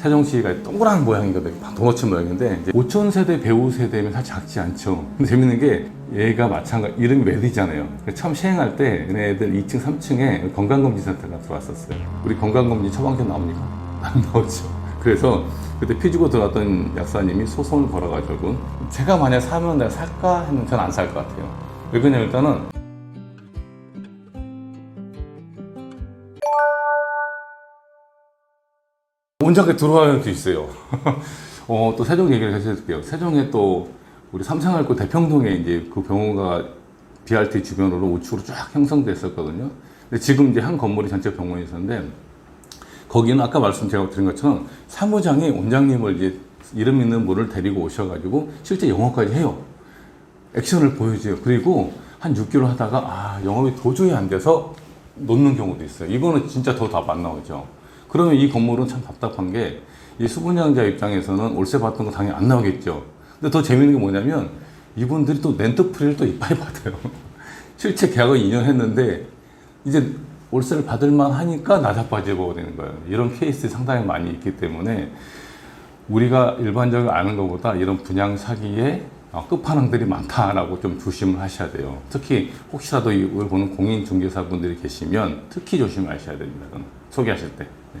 세종시가 동그란 모양이거든요. 도너츠 모양인데 이제 5천 세대 배우 세대면 사실 작지 않죠. 근데 재밌는 게 얘가 마찬가지 이름이 메디잖아요. 처음 시행할 때 얘네들 2층, 3층에 건강검진센터가 들어왔었어요. 우리 건강검진 처방전 나옵니까? 안 나오죠. 그래서 그때 피주고 들어왔던 약사님이 소송을 걸어가지고 제가 만약 사면 내가 살까 했는데 저는 안 살 것 같아요. 왜 그러냐면 일단은 온전하게 들어와야 수 있어요. 어, 또 세종 얘기를 해드릴게요. 세종에 또 우리 삼성할구 대평동에 이제 그 병원가 BRT 주변으로 우측으로 쫙 형성됐었거든요. 근데 지금 이제 한 건물이 전체 병원이 있었는데 거기는 아까 말씀드린 것처럼 사무장이 원장님을 이제 이름 있는 분을 데리고 오셔가지고 실제 영업까지 해요. 액션을 보여줘요. 그리고 한 6개월 하다가 아 영업이 도저히 안 돼서 놓는 경우도 있어요. 이거는 진짜 더 답 안 나오죠. 그러면 이 건물은 참 답답한 게 이 수분양자 입장에서는 월세 받던 거 당연히 안 나오겠죠. 근데 더 재밌는 게 뭐냐면 이분들이 또 렌트프리를 또 이빨 받아요. 실제 계약을 2년 했는데 이제 월세를 받을 만 하니까 나자빠지고 되는 거예요. 이런 케이스 상당히 많이 있기 때문에 우리가 일반적으로 아는 것보다 이런 분양 사기에 어, 끝판왕들이 많다라고 좀 조심을 하셔야 돼요. 특히 혹시라도 이걸 보는 공인중개사분들이 계시면 특히 조심하셔야 됩니다. 소개하실 때. 네.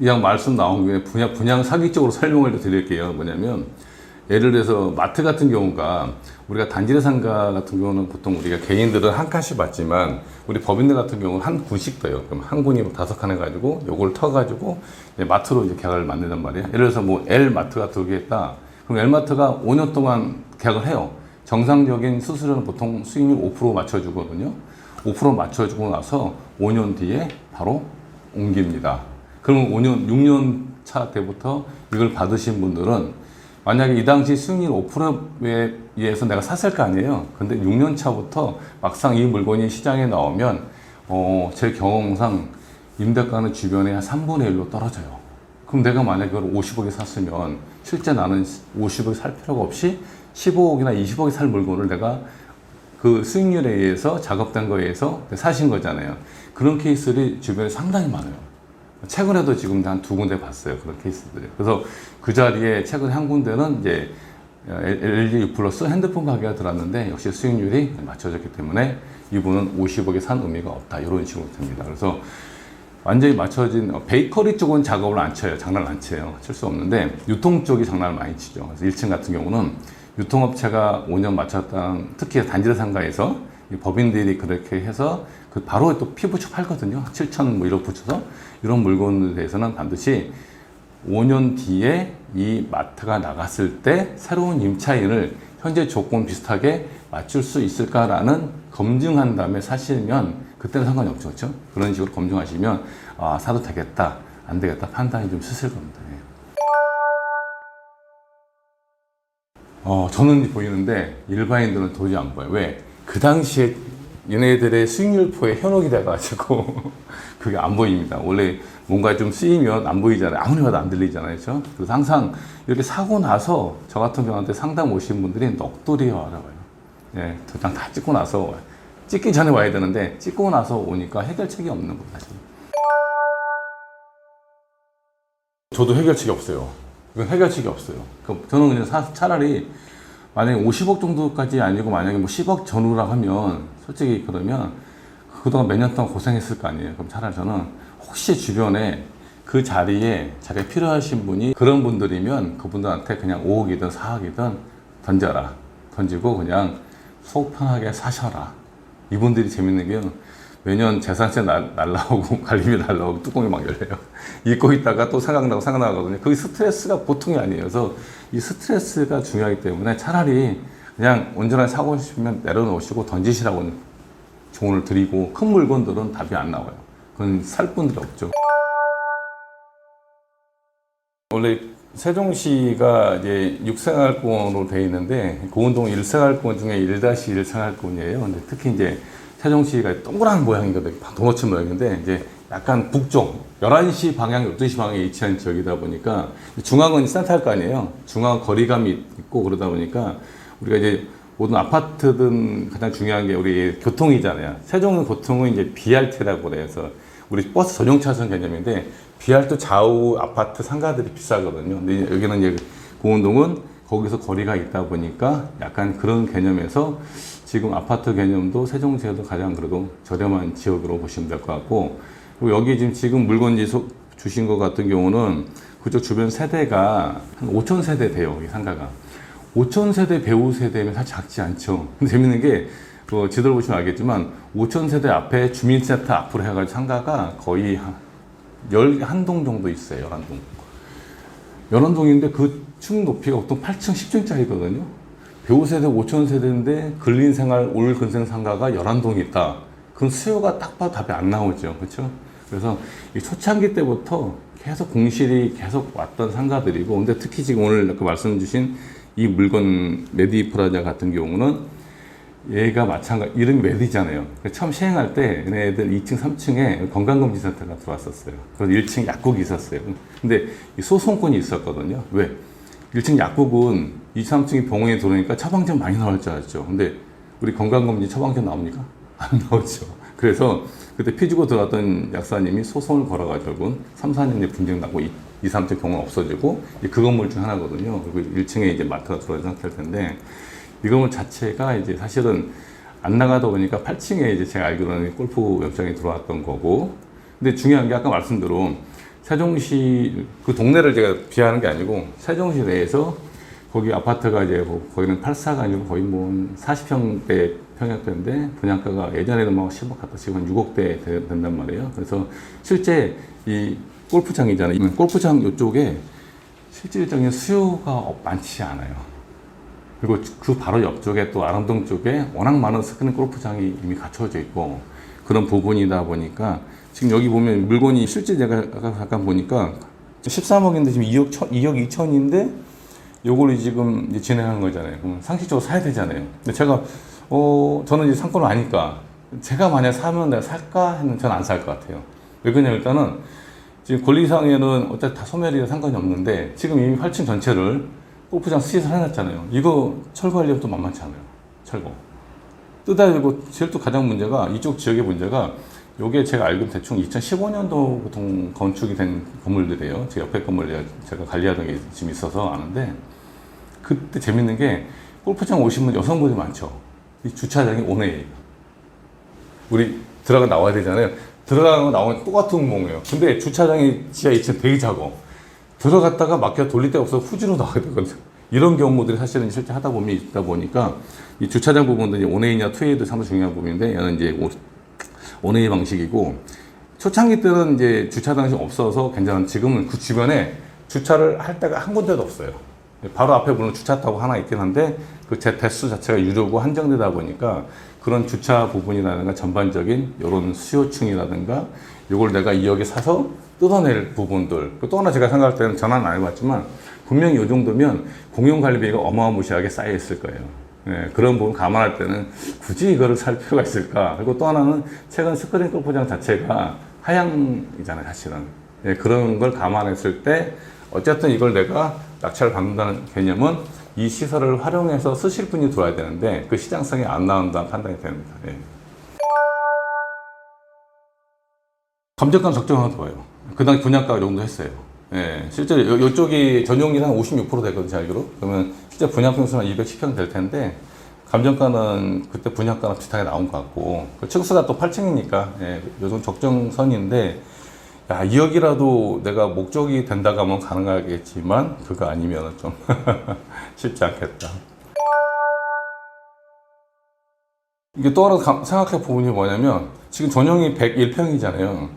이왕 말씀 나온 김에 분양, 분양 사기 쪽으로 설명을 좀 드릴게요. 뭐냐면, 예를 들어서 마트 같은 경우가 우리가 단지대 상가 같은 경우는 보통 우리가 개인들은 한 칸씩 받지만 우리 법인들 같은 경우는 한 군씩 떠요. 그럼 한 군이 다섯 칸 해가지고 요걸 터가지고 이제 마트로 이제 계약을 만든단 말이에요. 예를 들어서 뭐 L 마트가 들어오겠다. 그럼 L 마트가 5년 동안 계약을 해요. 정상적인 수수료는 보통 수익률 5% 맞춰주거든요. 5% 맞춰주고 나서 5년 뒤에 바로 옮깁니다. 그러면 5년, 6년 차 때부터 이걸 받으신 분들은 만약에 이 당시 수익률 5%에 의해서 내가 샀을 거 아니에요. 근데 6년 차부터 막상 이 물건이 시장에 나오면, 어, 제 경험상 임대가는 주변에 한 3분의 1로 떨어져요. 그럼 내가 만약에 그걸 50억에 샀으면 실제 나는 50억 살 필요가 없이 15억이나 20억에 살 물건을 내가 그 수익률에 의해서 작업된 거에 의해서 사신 거잖아요. 그런 케이스들이 주변에 상당히 많아요. 최근에도 지금 한 두 군데 봤어요. 그런 케이스들. 그래서 그 자리에 최근에 한 군데는 이제 LG 플러스 핸드폰 가게가 들어왔는데 역시 수익률이 맞춰졌기 때문에 이분은 50억에 산 의미가 없다. 이런 식으로 됩니다. 그래서 완전히 맞춰진 어, 베이커리 쪽은 작업을 안 쳐요. 장난 안 쳐요. 칠 수 없는데 유통 쪽이 장난을 많이 치죠. 그래서 1층 같은 경우는 유통업체가 5년 맞췄다는 특히 단지대 상가에서 이 법인들이 그렇게 해서 그 바로 또 피부쳐 팔거든요. 7천 뭐 이런 붙여서 이런 물건에 대해서는 반드시 5년 뒤에 이 마트가 나갔을 때 새로운 임차인을 현재 조건 비슷하게 맞출 수 있을까라는 검증한 다음에 사시면 그때는 상관이 없죠. 그렇죠? 그런 식으로 검증하시면 아, 사도 되겠다, 안 되겠다 판단이 좀 쓰실 겁니다. 어, 저는 보이는데 일반인들은 도저히 안 보여요. 왜? 그 당시에 얘네들의 수익률표에 현혹이 돼가지고 그게 안 보입니다. 원래 뭔가 좀 쓰이면 안 보이잖아요. 아무리 봐도 안 들리잖아요. 그렇죠? 그래서 항상 이렇게 사고 나서 저 같은 경우한테 상담 오신 분들이 넋두리에 알아봐요. 예, 도장 다 찍고 나서. 찍기 전에 와야 되는데 찍고 나서 오니까 해결책이 없는 거예요. 사실. 저도 해결책이 없어요. 이건 해결책이 없어요. 그 저는 그냥 사- 차라리 만약에 50억 정도까지 아니고 만약에 뭐 10억 전후라 하면 솔직히 그러면 그동안 몇 년 동안 고생했을 거 아니에요. 그럼 차라리 저는 혹시 주변에 그 자리에 자리가 필요하신 분이 그런 분들이면 그분들한테 그냥 5억이든 4억이든 던져라. 던지고 그냥 속 편하게 사셔라. 이분들이 재밌는 게 매년 재산세 날, 날라오고 관리비 날라오고 뚜껑이 막 열려요. 잊고 있다가 또 생각나고 생각나거든요. 그게 스트레스가 보통이 아니에요. 그래서 이 스트레스가 중요하기 때문에 차라리 그냥 온전하게 사고 싶으면 내려놓으시고 던지시라고 조언을 드리고 큰 물건들은 답이 안 나와요. 그건 살 분들이 없죠. 원래 세종시가 이제 6생활권으로 되어 있는데 고운동 1생활권 중에 1-1생활권이에요. 근데 특히 이제 세종시가 동그란 모양이거든요. 도너츠 모양인데 이제 약간 북쪽 11시 방향, 12시 방향에 위치한 지역이다 보니까 중앙은 센터일 거 아니에요. 중앙 거리감이 있고 그러다 보니까 우리가 이제 모든 아파트든 가장 중요한 게 우리 교통이잖아요. 세종은 보통은 이제 BRT라고 그래서 우리 버스 전용 차선 개념인데 비알도 좌우 아파트 상가들이 비싸거든요. 근데 여기는 이제 공원동은 거기서 거리가 있다 보니까 약간 그런 개념에서 지금 아파트 개념도 세종시에도 가장 그래도 저렴한 지역으로 보시면 될 것 같고 그리고 여기 지금 지금 물건지 소- 주신 것 같은 경우는 그쪽 주변 세대가 한 5천 세대 돼요 이 상가가. 5천 세대 배우 세대면 사실 작지 않죠. 재밌는 게 그 지도를 보시면 알겠지만 5천 세대 앞에 주민센터 앞으로 해가지고 상가가 거의 한 11동 정도 있어요 11동. 연원동인데 그 층 높이가 보통 8층, 10층짜리거든요. 배우 세대 5천 세대인데 근린 생활 올 근생 상가가 11동이 있다. 그럼 수요가 딱 봐도 답이 안 나오죠. 그렇죠? 그래서 이 초창기 때부터 계속 공실이 계속 왔던 상가들이고 근데 특히 지금 오늘 그 말씀 주신 이 물건 메디프라자 같은 경우는 얘가 마찬가지 이름이 메디잖아요. 그러니까 처음 시행할 때 얘네들 2층, 3층에 건강검진센터가 들어왔었어요. 그래서 1층 약국이 있었어요. 근데 이 소송권이 있었거든요. 왜? 1층 약국은 2, 3층이 병원에 들어오니까 처방전 많이 나올 줄 알았죠. 근데 우리 건강검진 처방전 나옵니까? 안 나오죠. 그래서 그때 피주고 들어왔던 약사님이 소송을 걸어가지고 3, 4년에 분쟁 나고 2, 3층 병원 없어지고 이그 건물 중 하나거든요. 그리고 1층에 이제 마트가 들어온 상태일 텐데 이 건물 자체가 이제 사실은 안 나가다 보니까 8층에 이제 제가 알기로는 골프 옆장이 들어왔던 거고 근데 중요한 게 아까 말씀대로 세종시 그 동네를 제가 비하하는 게 아니고 세종시 내에서 거기 아파트가 이제 뭐 거기는 8사가 아니고 거의 뭐 40평대 평형대인데 분양가가 예전에는 막 10억 갔다 지금 한 6억대 된단 말이에요. 그래서 실제 이 골프장이잖아요. 이 골프장 이쪽에 실질적인 수요가 어- 많지 않아요. 그리고 그 바로 옆쪽에 또 아람동 쪽에 워낙 많은 스크린 골프장이 이미 갖춰져 있고 그런 부분이다 보니까 지금 여기 보면 물건이 실제 제가 아까 잠깐 보니까 13억인데 지금 2억 1 2억 2천인데 요걸 지금 이제 진행한 거잖아요. 그럼 상식적으로 사야 되잖아요. 근데 제가 어 저는 이제 상권을 아니까 제가 만약 사면 내가 살까 했는 저는 안 살 것 같아요. 왜 그러냐 일단은 지금 권리상에는 어차피 다 소멸이라 상관이 없는데 지금 이미 8층 전체를 골프장 수시를 해놨잖아요. 이거 철거하려면 또 만만치 않아요. 철거. 뜯어야 되고 제일 또 가장 문제가 이쪽 지역의 문제가 요게 제가 알기로 대충 2015년도 보통 건축이 된 건물들이에요. 제 옆에 건물 제가- 관리하던 게 지금 있어서 아는데 그때 재밌는 게 골프장 분 여성분이 많죠. 이 주차장이 오네예요. 우리 들어가 나와야 되잖아요. 들어가고 나오면 똑같은 몽이에요. 근데 주차장이 지하 2층 되게 작고 들어갔다가 막혀 돌릴 데가 없어서 후지로 나와야 되거든요. 이런 경우들이 사실은 실제 하다 보면 있다 보니까 이 주차장 부분도 이제 온웨이냐 투웨이도 상당히 중요한 부분인데 얘는 이제 오- 온웨이 방식이고 초창기 때는 이제 주차장이 없어서 괜찮은 지금은 그 주변에 주차를 할 데가 한 군데도 없어요. 바로 앞에 물론 주차 타고 하나 있긴 한데 그 제 대수 자체가 유료고 한정되다 보니까 그런 주차 부분이라든가 전반적인 이런 수요층이라든가 이걸 내가 2억에 사서 뜯어낼 부분들 또 하나 제가 생각할 때는 전화는 안 해봤지만 분명히 이 정도면 공용관리비가 어마무시하게 쌓여 있을 거예요. 예, 그런 부분 감안할 때는 굳이 이거를 살 필요가 있을까? 그리고 또 하나는 최근 스크린 골프장 자체가 하향이잖아요, 사실은. 예, 그런 걸 감안했을 때 어쨌든 이걸 내가 낙찰을 받는다는 개념은 이 시설을 활용해서 쓰실 분이 들어와야 되는데 그 시장성이 안 나온다는 판단이 됩니다. 예. 감정가 적정하면 좋아요. 그 당시 분양가 정도 했어요. 예, 실제로 요, 요쪽이 전용기는 한56% 되거든요, 제 알기로. 그러면 실제 분양평수는 210평 될 텐데, 감정가는 그때 분양가랑 비슷하게 나온 것 같고, 그 층수가 또 8층이니까, 예, 요즘 적정선인데, 야, 2억이라도 내가 목적이 된다고 하면 가능하겠지만, 그거 아니면 좀 쉽지 않겠다. 이게 또 하나 감- 생각할 부분이 뭐냐면, 지금 전용이 101평이잖아요.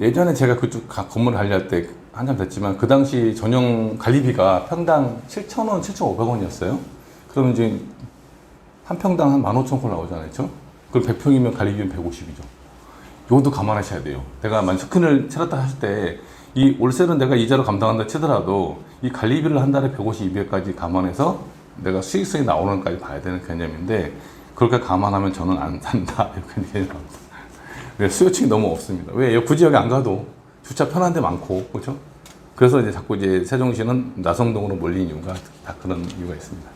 예전에 제가 그쪽 가- 건물 관리할 때 한참 됐지만 그 당시 전용 관리비가 평당 7,000원, 7,500원이었어요. 그러면 이제 한 평당 한 15,000원 나오잖아요. 그렇죠? 그럼 100평이면 관리비는 150이죠. 이것도 감안하셔야 돼요. 내가 만약 스크린을 채웠다 하실 때 이 월세는 내가 이자로 감당한다 치더라도 이 관리비를 한 달에 150, 200까지 감안해서 내가 수익성이 나오는 까지 봐야 되는 개념인데 그렇게 감안하면 저는 안 산다 이렇게 개념입니다. 네, 수요층이 너무 없습니다. 왜? 굳이 여기 안 가도 주차 편한 데 많고, 그렇죠? 그래서 이제 자꾸 이제 세종시는 나성동으로 몰린 이유가 다 그런 이유가 있습니다.